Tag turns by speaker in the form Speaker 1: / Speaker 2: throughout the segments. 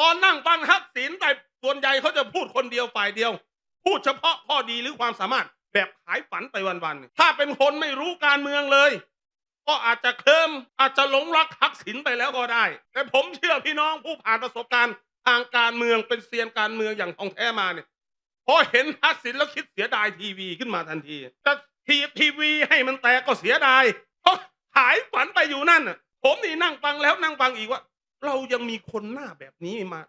Speaker 1: ตอนนั่งฟังทักษิณแต่ส่วนใหญ่เขาจะพูดคนเดียวฝ่ายเดียว พูดเฉพาะข้อดีหรือความสามารถแบบขายฝันไปวันๆถ้าเป็นคนไม่รู้การเมืองเลย ก็อาจจะเคลิมอาจจะหลงรักทักษิณไปแล้วก็ได้ แต่ผมเชื่อพี่น้องผู้ผ่านประสบการณ์ทางการเมืองเป็นเซียนการเมืองอย่างทองแท้มาเนี่ยพอเห็นทักษิณแล้วคิดเสียดายทีวีขึ้นมาทันทีจะทีทีวีให้มันแตกก็เสียดายเพราะขายฝันไปอยู่นั่นผมนี่นั่งฟังแล้วนั่งฟังอีกว่า เรายังมีคนหน้าแบบนี้มา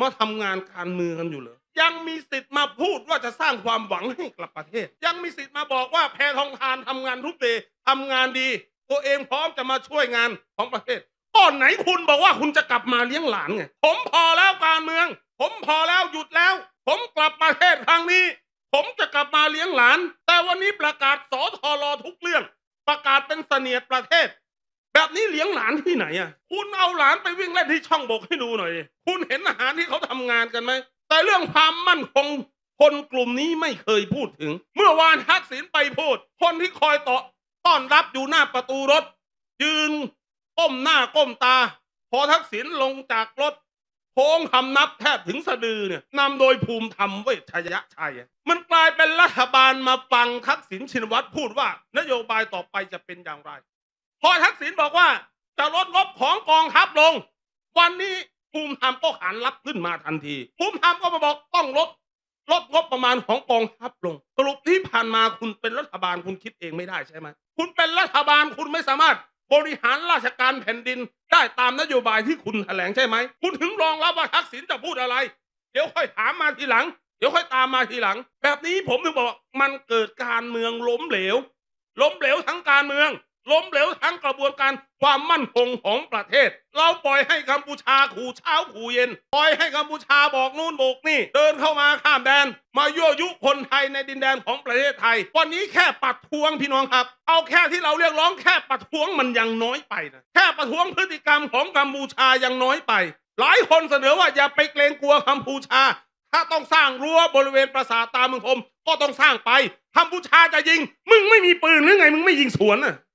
Speaker 1: มาทำงานการเมืองกันอยู่เหรอยังมีสิทธิ์มาพูดว่าจะสร้างความหวังให้กับประเทศ ยังมีสิทธิ์มาบอกว่าแพทองทานทำงานทุกเดย์ทำงานดี ตัวเองพร้อมจะมาช่วยงานของประเทศตอนไหนคุณบอกว่าคุณจะกลับมาเลี้ยงหลานไงผมพอแล้วการเมือง ผมพอแล้วหยุดแล้ว ผมกลับประเทศครั้งนี้ ผมจะกลับมาเลี้ยงหลาน แต่วันนี้ประกาศสอทอรอทุกเรื่อง ประกาศเป็นเสนียดประเทศ แบบนี้เลี้ยงหลานที่ไหนอะคุณเอาหลานไปวิ่งเล่นที่ช่องบกให้ดูหน่อย คุณเห็นอาหารที่เขาทำงานกันไหม แต่เรื่องความมั่นคงคนกลุ่มนี้ไม่เคยพูดถึง เมื่อวานทักษิณไปพูด คนที่คอยต่อต้อนรับอยู่หน้าประตูรถ ยืนก้มหน้าก้มตา พอทักษิณลงจากรถโค้งคำนับแทบถึงสะดือเนี่ยนำโดยภูมิธรรมเวชยชัย มันกลายเป็นรัฐบาลมาฟังทักษิณชินวัตรพูดว่า นโยบายต่อไปจะเป็นอย่างไร อทักษิณบอกว่า จะลดงบของกองทัพลง วันนี้ภูมิธรรมก็ขานรับขึ้นมาทันที ภูมิธรรมก็มาบอกต้องลดลดงบประมาณของกองทัพลง สรุปที่ผ่านมาคุณเป็นรัฐบาลคุณคิดเองไม่ได้ใช่ไหมคุณเป็นรัฐบาลคุณไม่สามารถบริหารราชการแผ่นดินได้ตามนโยบายที่คุณแถลงใช่ไหม คุณถึงรองรับว่าทักษิณจะพูดอะไร เดี๋ยวค่อยถามมาทีหลัง เดี๋ยวค่อยตามมาทีหลัง แบบนี้ผมถึงบอกว่ามันเกิดการเมืองล้มเหลว ล้มเหลวทั้งการเมือง ล้มเหลวทั้งกระบวนการความมั่นคงของประเทศ เราปล่อยให้กัมพูชาขู่เช้าขู่เย็น ปล่อยให้กัมพูชาบอกนู่นบอกนี่ เดินเข้ามาข้ามแดน มายั่วยุคนไทยในดินแดนของประเทศไทย วันนี้แค่ปัดท้วงพี่น้องครับ เอาแค่ที่เราเรียกร้องแค่ปัดท้วงมันยังน้อยไปนะแค่ประท้วงพฤติกรรมของกัมพูชายังน้อยไป หลายคนเสนอว่าอย่าไปเกรงกลัวกัมพูชา ถ้าต้องสร้างรั้วบริเวณปราสาทตาเมืองคมก็ต้องสร้างไปกัมพูชาจะยิง มึงไม่มีปืนหรือไงมึงไม่ยิงสวนน่ะ